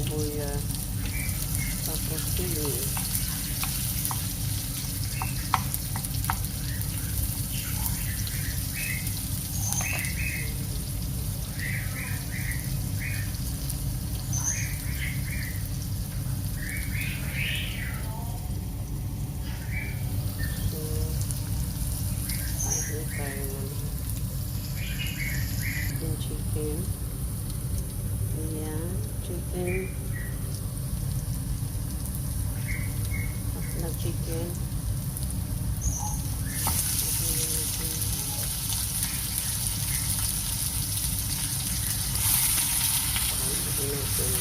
sibuyas, tapos sili. So, Ayun tayo ng yung chicken. Ayan, chicken. Tapos na chicken. Lagyan na natin. Lagyan natin.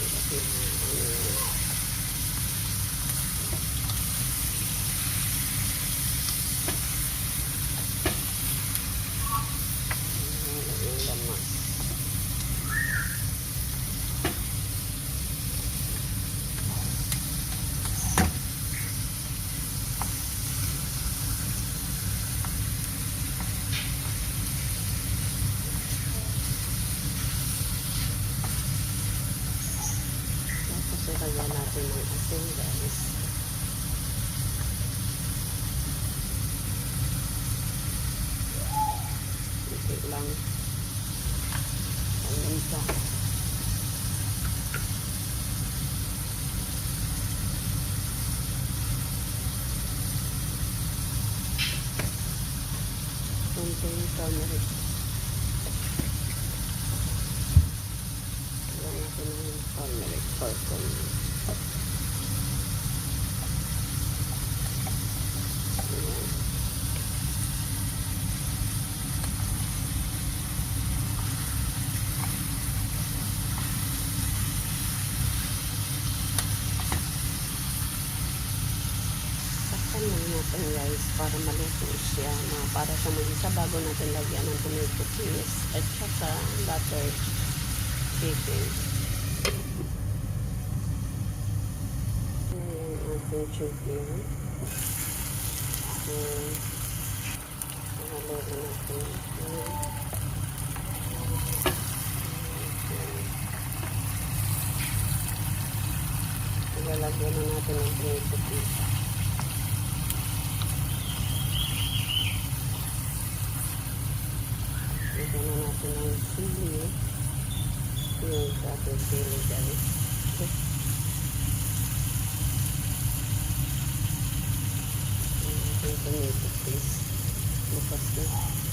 Lagyan natin. Ano, yung lamas. Tapos ilagyan natin ng asin guys. Kunti lang. Ang isa. Kunting turmeric. Lagyan natin ng turmeric for turmeric. Ayan. Takpan lang natin guys para maluto siya na para sa mag-isa bago natin lagyan ng tomato paste at saka butter chicken. Ayan ating chicken. So, haluin natin. Ayan. Ilalagyan na natin ng tomato paste. Lagyan na natin ng sili. Yung ating sili guys. Yung tomato paste. Bukas na.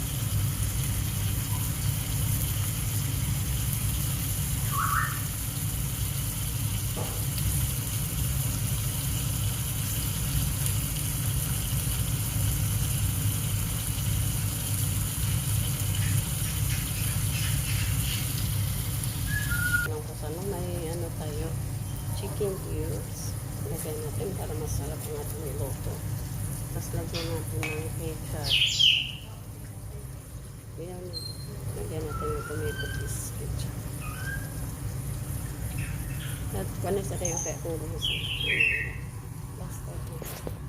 Chicken cubes. Lagyan natin para masarap ang ating niluto. Tapos lagyan natin ng ketchup. Ayan. Lagyan natin yung tomato paste ketchup. At kung sa tayo kaya kung ano Basta ito.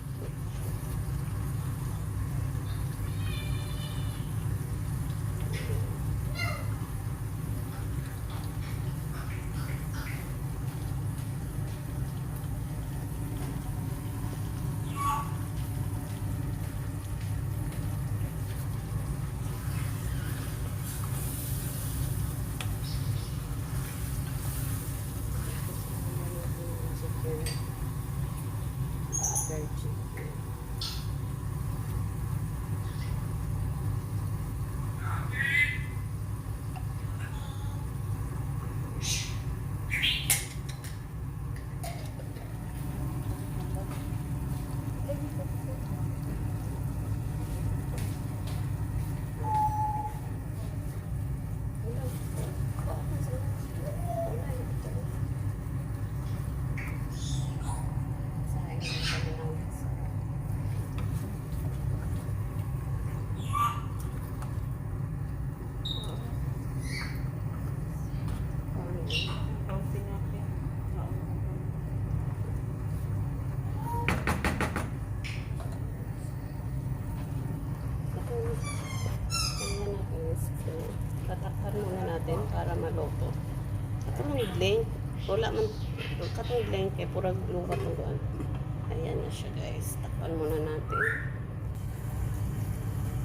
Butter chicken. Sayang yung kanilang Katong link. Wala man. Katong link kay purag lubat ng doon. Ayan na siya guys. Takpan muna natin.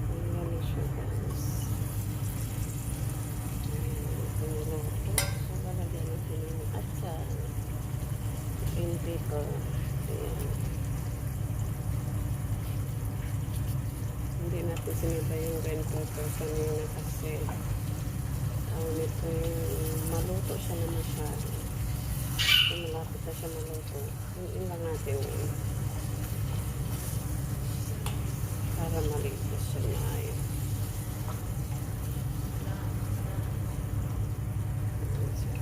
Ayan na siya guys. Niluto. So, lalagyan natin yung atsar. Green pepper. Ayan. Hindi natin sinibay yung green pepper kanina kasi tawag nito maluto siya na masyado. So, malapit na siya maluto. Yun lang natin. Para maligo siya maayos. Ayan siya.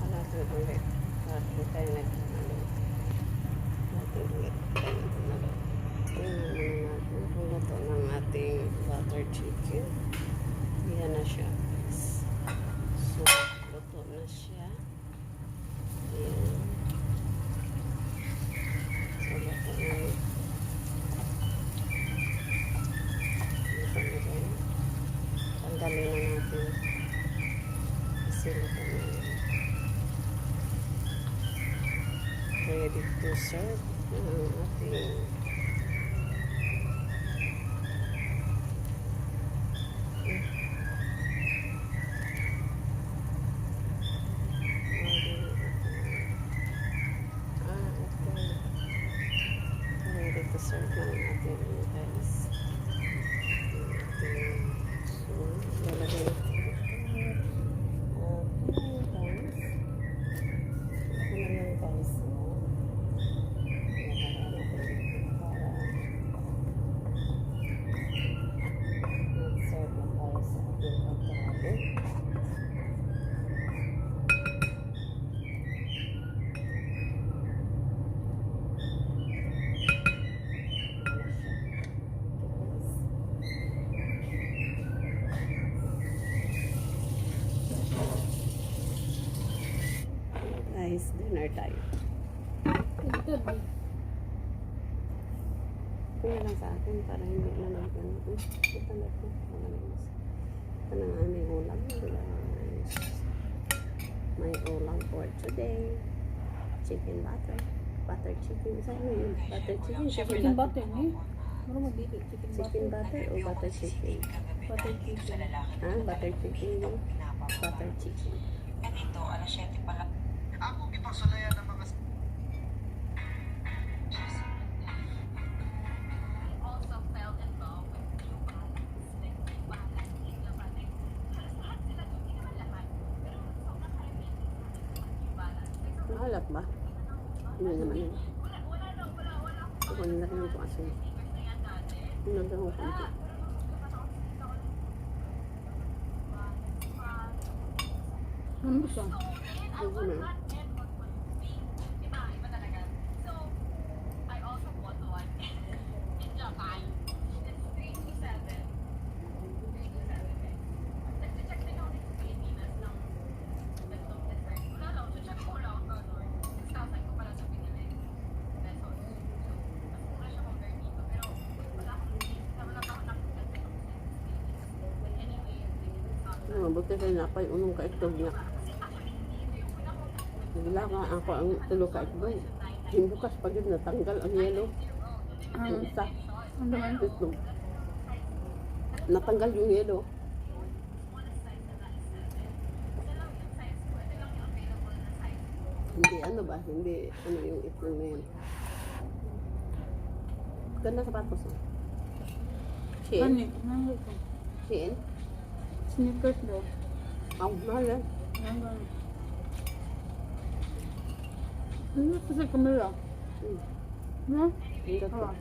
Hanapin ulit. Natin tayo nagkamali. Natin ulit tayo nagkamali. Tingnan muna natin kung luto ng ating butter chicken. Yan na siya. guys. So, luto na siya. Ayan. So, luto na yun. Luto na rin. Tanggalin na natin. Kasi luto na yun. ready to serve ang ating Ah, okay. Ready to serve na ang ating ano, guys. Ang ating so, lalagay natin ito. Okay, guys. Ito na yung guys. oh. Lalagay natin dito para mag-serve na tayo sa ating pagkain. Guys, dinner tayo. Kaya lang sa akin para hindi na lang. Hmm, Ito na ito. Mas. Ito na nga may ulam. May ulam for today. Chicken butter. Butter chicken. Sa ano yun? Butter chicken. Chicken Chicken butter. ni. Ano magdili? Chicken Chicken butter. butter o butter chicken? Butter chicken. Ah, butter chicken. Butter chicken. Ganito, alas 7 pa Mahalap ba? Ano naman yun? Ako nila rin ito kasi. na. Ano lang ako kunti. Ano ba siya? Ano na? Diba, iba talaga. So, I also bought one in Japan. It's 327. 327 eh. Nag-check din ako dito sa Pilipinas ng ganitong dessert. Wala lang, check ko lang ito, no? 6,000 ko pala sa pinili. Pesos. So, mas mura siya compare dito. Pero, wala akong wala pa ako nakikita sa But anyway, buti kayo napay unong kaitlog niya. Bigla nga ako ang tulo kaitlog. Hindukas pag yun natanggal ang yelo. Yung Ano? isa, Ano naman? itlog. Natanggal yung yelo. Hindi ano ba? Hindi ano yung itlog na yun. Ganda sapatos oh. Shein? Ano? Shein? Sneakers daw. Ang mahal yan. Ano? Ano ito sa camera? Hmm. No? Ang ganda. Ah.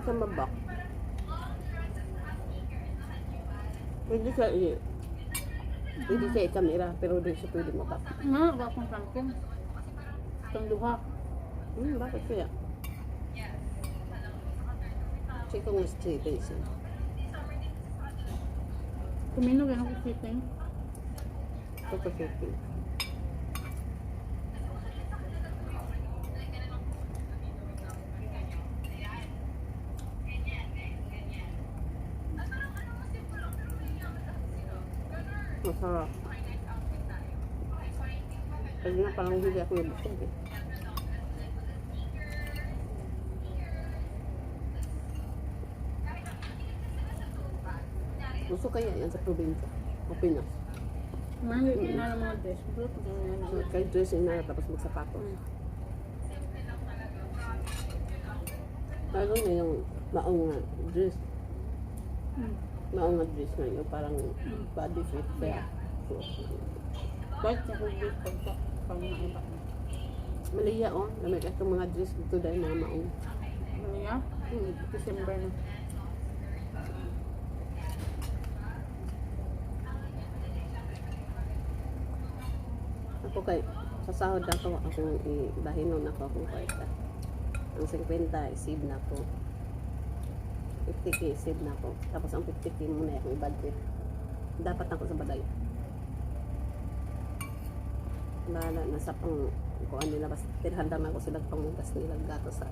Sa mabak. Pwede sa i... Pwede sa i-camera, pero di siya pwede mabak. Ano? Wala akong franken. Itong duha. Hmm, bakit kaya? chicken is chicken siya. Kumino ganun ko chicken. Ito pa chicken. Masarap. Kaya na parang hindi ako yung busog eh. Gusto kaya yan sa probinsya. O Pinas. Mahal yung na ng mga dress. Pag ano, So, kay dressing na tapos magsapatos. Mm. Lalo na yung maong nga dress. Mm. Maong nga dress na yung parang body fit kaya. So, Bakit sa dress pag sa pag naiba? Maliya oh, lamig itong mga dress dito dahil na maong. Ano ya? Hmm. December na. Ako kay sa sahod ako akong ibahinon ako akong kwarta. Ang 50 save na ko. 50k save na ko. Tapos ang 50k muna akong i-budget. Dapat ako sa balay. Bahala na sa pang kuan nila basta tirhanda man ko sila pangugas nila gato sa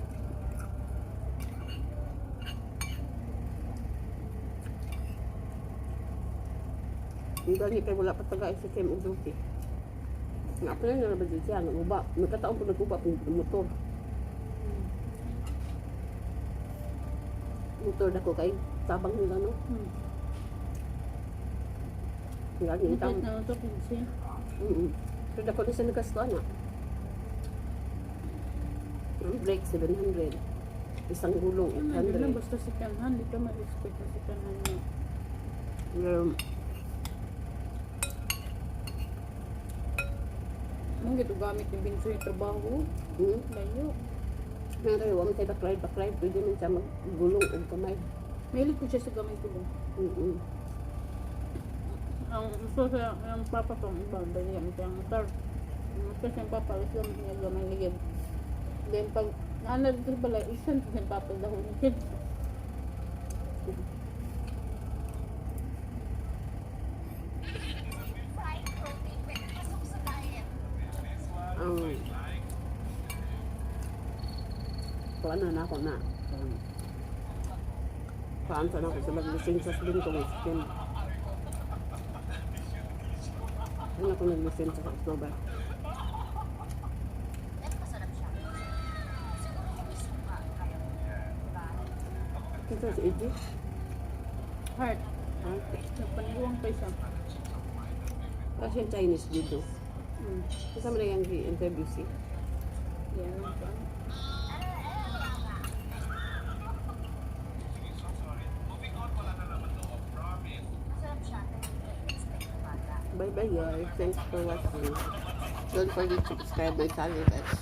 Hindi gani kay wala pa taga sa Kim og duty. Nga pa lang na ba dito siya, nag-uba. Nagkataon po nag-uba po yung motor. Motor na ko kay tabang nila no. Hmm. Nga Ang ni kahit na ito, pinsi. Mm. So dako na sa nagasto na. Brake 700. Isang gulong Hindi lang 800. basta second hand. Di ka ma-expect na niya. Um, Mong gito gamit yung binso yung trabaho. mm. Layo. Nga kayo, wag tayo baklay, baklay. Pwede man siya maggulong o kamay. Mahilig ko siya sa gamay ko ba? Mm-mm. Ang gusto sa ang papa ko, iba, dali ang kaya motor. Kasi ang papa, gusto niya gamay ligid. Then pag naanad ko sa balay, isan ko sa papa dahon ni Ang kuan na ako na. Um, kuan sa ako sa mag-lisensas din ko with skin. Ano ako nag-lisensas sa October. Ito si AJ. Heart. Ha? Nagpaniwang pa siya. Kasi Chinese dito. Hmm. Kasama na yung interview si. Yan. Bye bye guys. Thanks for watching. Don't forget to subscribe my channel guys.